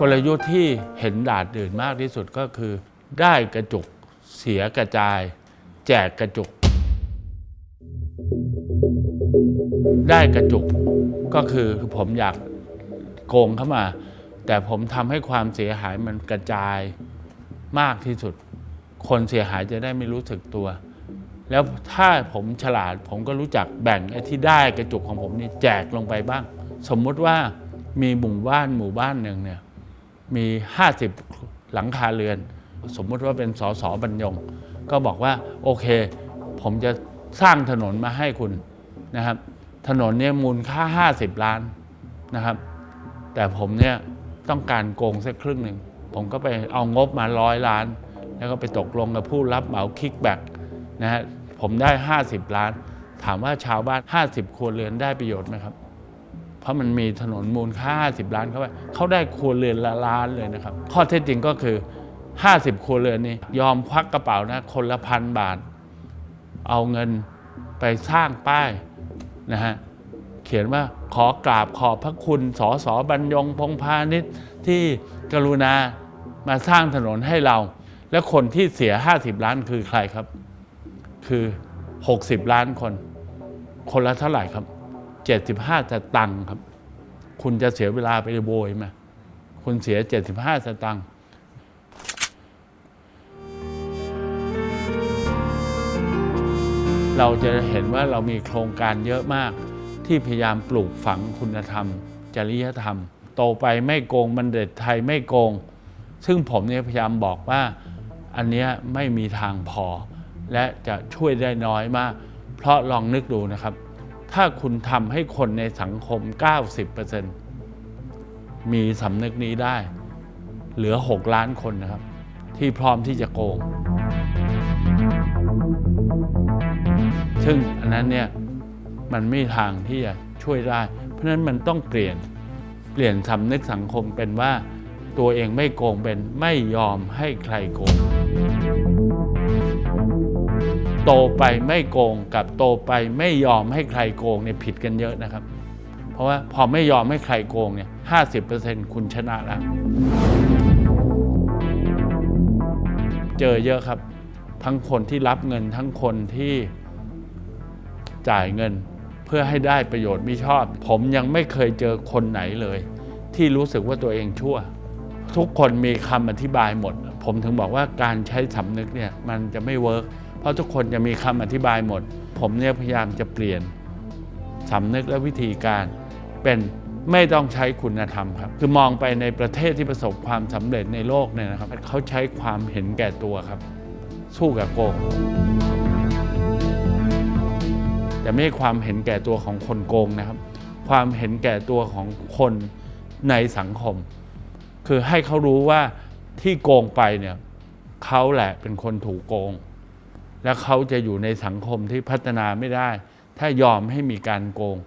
กลยุทธ์ที่เห็นดาดดื่นมากที่สุดก็คือ ได้กระจุกเสียกระจาย แจกกระจุก ได้กระจุกก็คือผมอยากโกงเข้ามา แต่ผมทำให้ความเสียหายมันกระจายมากที่สุด คนเสียหายจะได้ไม่รู้สึกตัว แล้วถ้าผมฉลาดผมก็รู้จักแบ่งไอ้ที่ได้กระจุกของผมนี่แจกลงไปบ้าง สมมติว่ามีหมู่บ้านหมู่บ้านหนึ่งเนี่ย มี 50 หลังคาเรือน สมมุติว่าเป็นสสบรรยง ก็บอกว่าโอเค ผมจะสร้างถนนมาให้คุณนะครับ ถนนเนี่ยมูลค่า 50 ล้านนะครับ แต่ผมเนี่ยต้องการโกงสักครึ่งหนึ่ง ผมก็ไปเอางบมาร้อยล้าน แล้วก็ไปตกลงกับผู้รับเหมาคิกแบ็กนะฮะผมได้ 50 ล้าน ถามว่าชาวบ้าน 50 ครัวเรือนได้ประโยชน์ไหมครับ เพราะมันมีถนนมูลค่า50ล้านเข้าไปเขาได้ครัวเรือนละล้านเลยนะครับ ข้อเท็จจริงก็คือ 50 ครัวเรือนนี้ ยอมควักกระเป๋านะคนละพันบาท เอาเงินไปสร้างป้ายนะฮะเขียนว่าขอกราบขอบพระคุณสอสอบรรยงพงพาณิชย์ที่กรุณามาสร้างถนนให้เรา และคนที่เสีย 50 ล้านคือใครครับ คือ 60 ล้านคน คนละเท่าไหร่ครับ 75สตังค์ครับ คุณจะเสียเวลาไปโวยไหมคุณเสีย 75สตังค์เราจะเห็นว่าเรามีโครงการเยอะมาก ที่พยายามปลูกฝังคุณธรรม จริยธรรม โตไปไม่โกงบันเด็ดไทยไม่โกง ซึ่งผมเนี่ยพยายามบอกว่าอันนี้ไม่มีทางพอ และจะช่วยได้น้อยมาก เพราะลองนึกดูนะครับ ถ้าคุณทำให้คนในสังคม 90%มีสำนึกนี้ได้ เหลือ 6 ล้านคนนะครับ ที่พร้อมที่จะโกง ซึ่งอันนั้นเนี่ยมันไม่ทางที่จะช่วยได้ เพราะฉะนั้นมันต้องเปลี่ยนเปลี่ยนสำนึกสังคมเป็นว่าตัวเองไม่โกงเป็นไม่ยอมให้ใครโกง โตไปไม่โกงกับโตไปไม่ยอมให้ใครโกงเนี่ยผิดกันเยอะนะครับ เพราะว่าพอไม่ยอมให้ใครโกงเนี่ยห้าสิบเปอร์เซ็นต์คุณชนะแล้ว เจอเยอะครับ ทั้งคนที่รับเงินทั้งคนที่จ่ายเงินเพื่อให้ได้ประโยชน์มิชอบ ผมยังไม่เคยเจอคนไหนเลย ที่รู้สึกว่าตัวเองชั่ว ทุกคนมีคำอธิบายหมด ผมถึงบอกว่าการใช้สำนึกเนี่ยมันจะไม่เวิร์ก ราะทุกคนจะมีคำอธิบายหมด ผมเนี่ยพยายามจะเปลี่ยนสำนึกและวิธีการ เป็นไม่ต้องใช้คุณธรรมครับ คือมองไปในประเทศที่ประสบความสำเร็จในโลกเนี่ยนะครับเขาใช้ความเห็นแก่ตัวครับ สู้กับโกงแต่ไม่ใช่ความเห็นแก่ตัวของคนโกงนะครับ ความเห็นแก่ตัวของคนในสังคม คือให้เขารู้ว่าที่โกงไปเนี่ยเขาแหละเป็นคนถูกโกง และเขาจะอยู่ในสังคมที่พัฒนาไม่ได้ ถ้ายอมให้มีการโกง